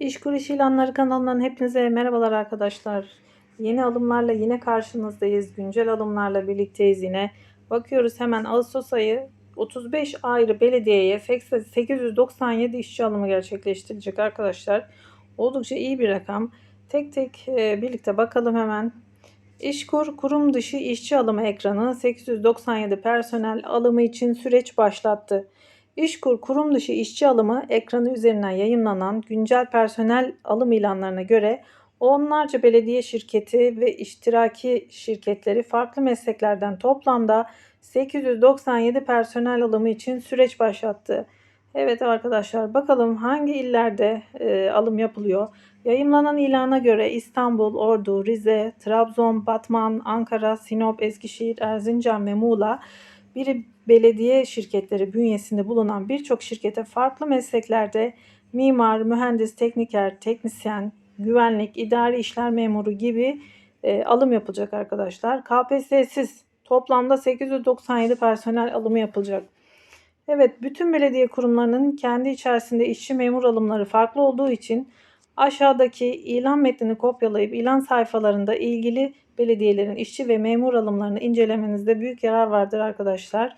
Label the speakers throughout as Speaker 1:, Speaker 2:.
Speaker 1: İşkur İş İlanları kanalından hepinize merhabalar arkadaşlar. Yeni alımlarla yine karşınızdayız. Güncel alımlarla birlikteyiz yine. Bakıyoruz hemen Ağustos ayı 35 ayrı belediyeye FEX 897 işçi alımı gerçekleştirecek arkadaşlar. Oldukça iyi bir rakam. Tek tek e, birlikte bakalım hemen. İşkur kurum dışı işçi alımı ekranı 897 personel alımı için süreç başlattı. İşkur kurum dışı işçi alımı ekranı üzerinden yayınlanan güncel personel alım ilanlarına göre onlarca belediye şirketi ve iştiraki şirketleri farklı mesleklerden toplamda 897 personel alımı için süreç başlattı. Evet arkadaşlar bakalım hangi illerde e, alım yapılıyor. Yayınlanan ilana göre İstanbul, Ordu, Rize, Trabzon, Batman, Ankara, Sinop, Eskişehir, Erzincan ve Muğla biri belediye şirketleri bünyesinde bulunan birçok şirkete farklı mesleklerde mimar, mühendis, tekniker, teknisyen, güvenlik, idari işler memuru gibi e, alım yapılacak arkadaşlar. KPSS'siz toplamda 897 personel alımı yapılacak. Evet, bütün belediye kurumlarının kendi içerisinde işçi memur alımları farklı olduğu için aşağıdaki ilan metnini kopyalayıp ilan sayfalarında ilgili belediyelerin işçi ve memur alımlarını incelemenizde büyük yarar vardır arkadaşlar.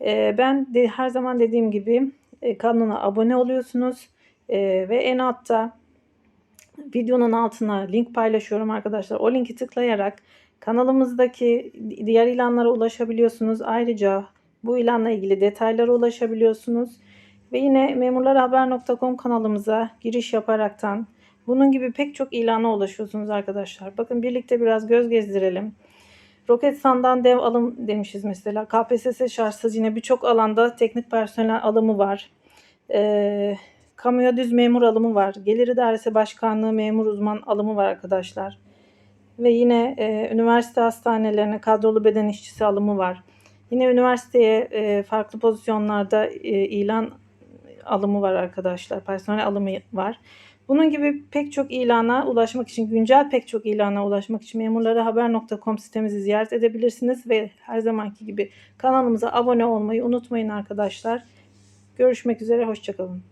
Speaker 1: Ee, ben her zaman dediğim gibi e, kanala abone oluyorsunuz Ee, ve en altta videonun altına link paylaşıyorum arkadaşlar. O linki tıklayarak kanalımızdaki diğer ilanlara ulaşabiliyorsunuz. Ayrıca bu ilanla ilgili detaylara ulaşabiliyorsunuz. Ve yine memurlarhaber.com kanalımıza giriş yaparaktan bunun gibi pek çok ilana ulaşıyorsunuz arkadaşlar. Bakın birlikte biraz göz gezdirelim. Roketsan'dan dev alım demişiz mesela. KPSS şartsız yine birçok alanda teknik personel alımı var. Ee, kamuya düz memur alımı var. Gelir İdaresi Başkanlığı memur uzman alımı var arkadaşlar. Ve yine e, üniversite hastanelerine kadrolu beden işçisi alımı var. Yine üniversiteye e, farklı pozisyonlarda e, ilan alımı var arkadaşlar. Personel alımı var. Bunun gibi pek çok ilana ulaşmak için, güncel pek çok ilana ulaşmak için memurlarahaber.com sitemizi ziyaret edebilirsiniz ve her zamanki gibi kanalımıza abone olmayı unutmayın arkadaşlar. Görüşmek üzere, hoşçakalın.